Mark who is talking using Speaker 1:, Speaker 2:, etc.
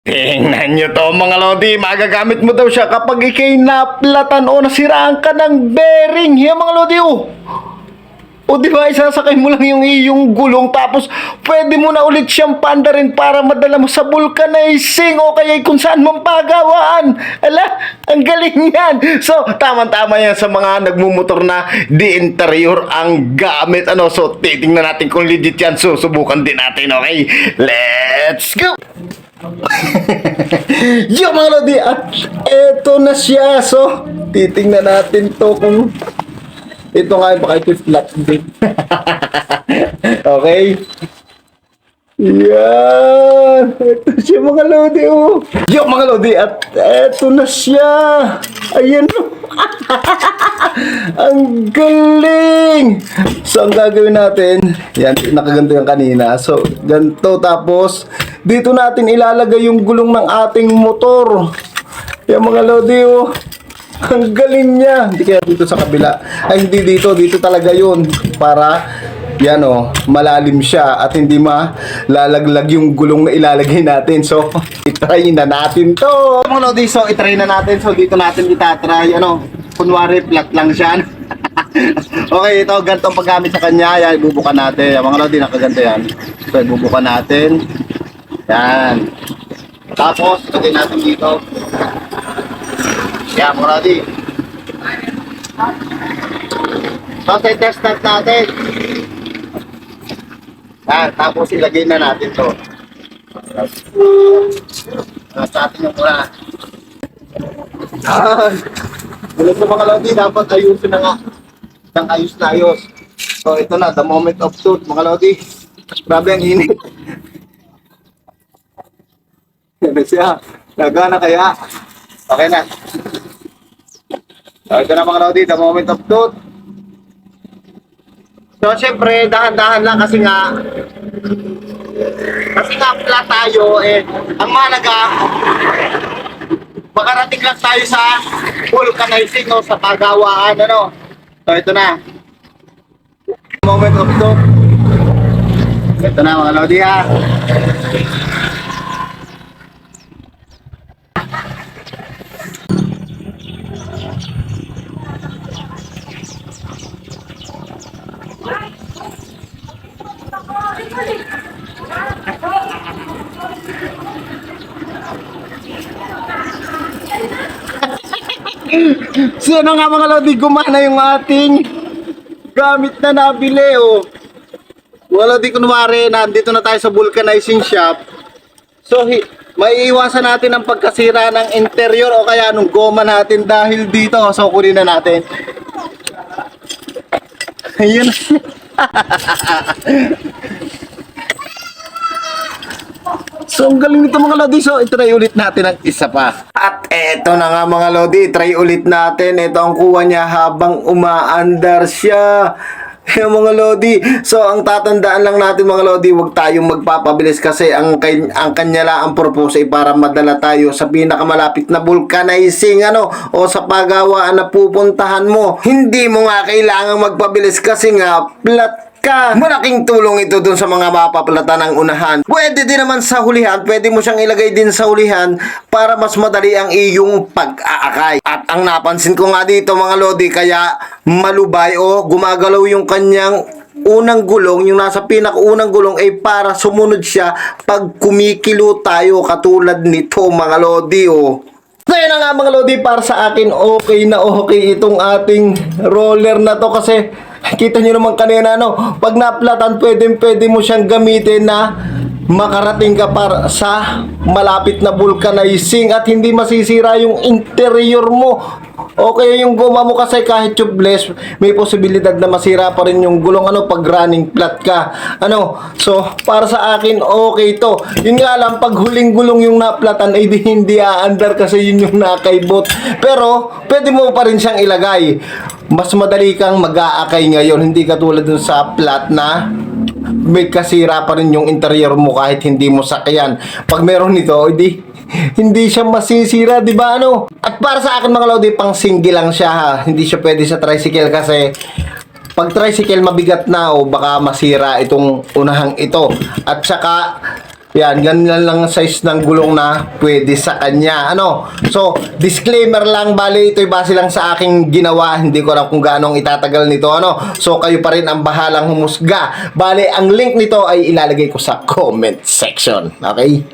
Speaker 1: Tingnan nyo to mga lodi, magagamit mo daw siya kapag ikay naplatan o nasiraan ka ng bearing. Yan mga lodi oh. O di ba isasakay mo lang yung iyong gulong tapos pwede mo na ulit siyang panda rin para madala mo sa vulcanizing o kaya kung saan mang pagawaan. Ala, ang galing yan. So, tama-tama yan sa mga nagmumotor na di interior ang gamit. Ano, so titingnan natin kung legit yan. Susubukan din natin, okay? Let's go! Yo mga lodi, at eto na siya. So, titingnan natin to kung ito nga baka ito flat din. okay? Yan! Ito siya mga lodi, oh. Yo mga lodi, at eto na siya. Ayan, oh. Ang galing! So, ang gagawin natin, yan, nakaganto yung kanina. So, ganito, tapos, dito natin ilalagay yung gulong ng ating motor. Yan mga lodi, oh. Ang galing niya. Hindi kaya dito sa kabila. Ay, hindi dito. Dito talaga yun. Para, yan oh, malalim siya at hindi malalaglag yung gulong na ilalagay natin. So, itry na natin to. Mga lodi, so itry na natin. So, dito natin itatry. Ano, kunwari, flat lang siya. okay, ito, ganito ang paggamit sa kanya. Yan, ibubukan natin. Yan, mga lodi, nakaganto yan. So, ibubukan natin. Yan. Tapos, lagay natin dito. Yan, mga lodi. So, test start natin. Yan, tapos ilagay na natin to. Sa atin yung mura. Yan. Ulit sa mga lodi, dapat ayusin na nga. Nang ayos na ayos. So, ito na, the moment of truth, mga lodi. Grabe ang init. Na siya. Nagana kaya. Okay na. So, ito na mga lodi, the moment of truth. So, syempre, dahan-dahan lang kasi nga, kasi nga pala tayo, eh, ang malaga, makarating lang tayo sa vulcanizing o sa pagawaan, ano. So, ito na. Moment of truth. Ito na mga lodi ha. So ano nga mga lodi, gumana yung ating gamit na nabili oh. Mga lodi, kunwari, nandito na tayo sa vulcanizing shop. So, hi- maiiwasan natin ang pagkasira ng interior o kaya nung goma natin dahil dito. So, kunin na natin. Ayun. So, ang galing nito mga Lodi. So, itry ulit natin ang isa pa. At eto na nga mga Lodi. Try ulit natin. Ito ang kuha niya habang umaandar siya. Yung mga Lodi. So, ang tatandaan lang natin mga Lodi, huwag tayong magpapabilis kasi ang, kay, ang kanya lang ang purpose ay para madala tayo sa pinakamalapit na vulcanizing ano, o sa pagawaan na pupuntahan mo. Hindi mo nga kailangang magpabilis kasi nga flat ka. Malaking tulong ito dun sa mga mapapalata ng unahan. Pwede din naman sa hulihan, pwede mo siyang ilagay din sa hulihan para mas madali ang iyong pag-aakay. At ang napansin ko nga dito mga lodi, kaya malubay o gumagalaw yung kanyang unang gulong, yung nasa pinakaunang gulong ay para sumunod siya pag kumikilo tayo katulad nito mga lodi oh. Yun na nga mga Lodi, para sa akin okay na okay itong ating roller na to kasi kita nyo naman kanina no, pag naplatan pwede pwede mo siyang gamitin na makarating ka para sa malapit na vulcanizing at hindi masisira yung interior mo. Okay yung guma mo kasi kahit tubeless, may posibilidad na masira pa rin yung gulong ano pag running flat ka. Ano? So, para sa akin okay to. Yun nga lang pag huling gulong yung naplatan ay di hindi aandar kasi yun yung nakaibot. Pero pwede mo pa rin siyang ilagay. Mas madali kang mag-aakay ngayon, hindi katulad dun sa flat na may kasira pa rin yung interior mo kahit hindi mo sakyan. Pag meron nito, hindi hindi siya masisira, di ba ano? At para sa akin mga lodi, pang single lang siya ha. Hindi siya pwede sa tricycle kasi pag tricycle mabigat na o baka masira itong unahang ito. At saka Yan, ganyan lang ang size ng gulong na pwede sa kanya. Ano? So, disclaimer lang, bali, ito'y base lang sa aking ginawa. Hindi ko alam kung gaano itatagal nito. Ano? So, kayo pa rin ang bahalang humusga. Bali, ang link nito ay ilalagay ko sa comment section. Okay?